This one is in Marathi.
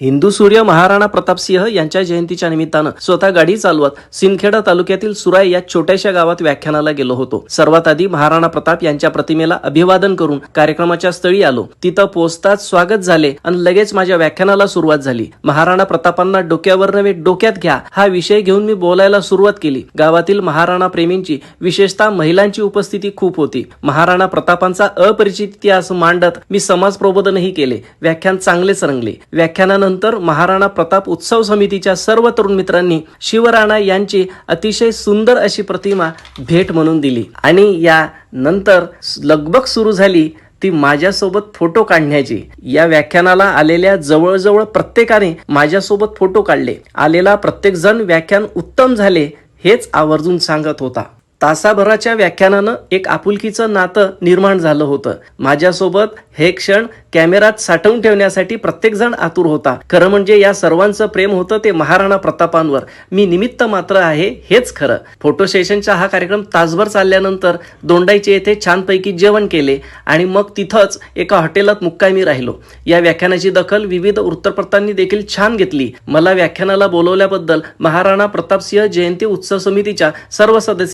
हिंदू सूर्य महाराणा प्रतापसिंह यांच्या जयंतीच्या निमित्तानं स्वतः गाडी चालवत सिंदखेडा तालुक्यातील सुराय या छोट्याशा गावात व्याख्यानाला गेलो होतो. सर्वात आधी महाराणा प्रताप यांच्या प्रतिमेला अभिवादन करून कार्यक्रमाच्या स्थळी आलो. तिथं पोहोचताच स्वागत झाले आणि लगेच माझ्या व्याख्यानाला सुरुवात झाली. महाराणा प्रतापांना डोक्यावर नव्हे डोक्यात घ्या. हा विषय घेऊन मी बोलायला सुरुवात केली. गावातील महाराणा प्रेमींची विशेषतः महिलांची उपस्थिती खूप होती. महाराणा प्रतापांचा अपरिचित इतिहास मांडत मी समाज प्रबोधनही केले. व्याख्यान चांगलेच रंगले. व्याख्यानानंतर महाराणा प्रताप उत्सव समितीच्या सर्व तरुण मित्रांनी शिवराणा यांची अतिशय सुंदर अशी प्रतिमा भेट म्हणून दिली. आणि या नंतर लगबग सुरू झाली ती माझ्यासोबत फोटो काढण्याची. या व्याख्यानाला आलेल्या जवळजवळ प्रत्येकाने माझ्यासोबत फोटो काढले. आलेला प्रत्येक जण व्याख्यान उत्तम झाले हेच आवर्जून सांगत होता. तासाभराच्या व्याख्यानानं एक आपुलकीचं नातं निर्माण झालं होतं. माझ्यासोबत हे क्षण कॅमेरात साठवून ठेवण्यासाठी प्रत्येक जण आतुर होता. खरं म्हणजे या सर्वांचं प्रेम होतं ते महाराणा प्रतापांवर. मी निमित्त मात्र आहे हेच खरं. फोटो सेशनचा हा कार्यक्रम तासभर चालल्यानंतर दोंडाईचे येथे छानपैकी जेवण केले आणि मग तिथंच एका हॉटेलात मुक्कामी राहिलो. या व्याख्यानाची दखल विविध वृत्तपत्रांनी देखील छान घेतली. मला व्याख्यानाला बोलवल्याबद्दल महाराणा प्रतापसिंह जयंती उत्सव समितीच्या सर्व सदस्य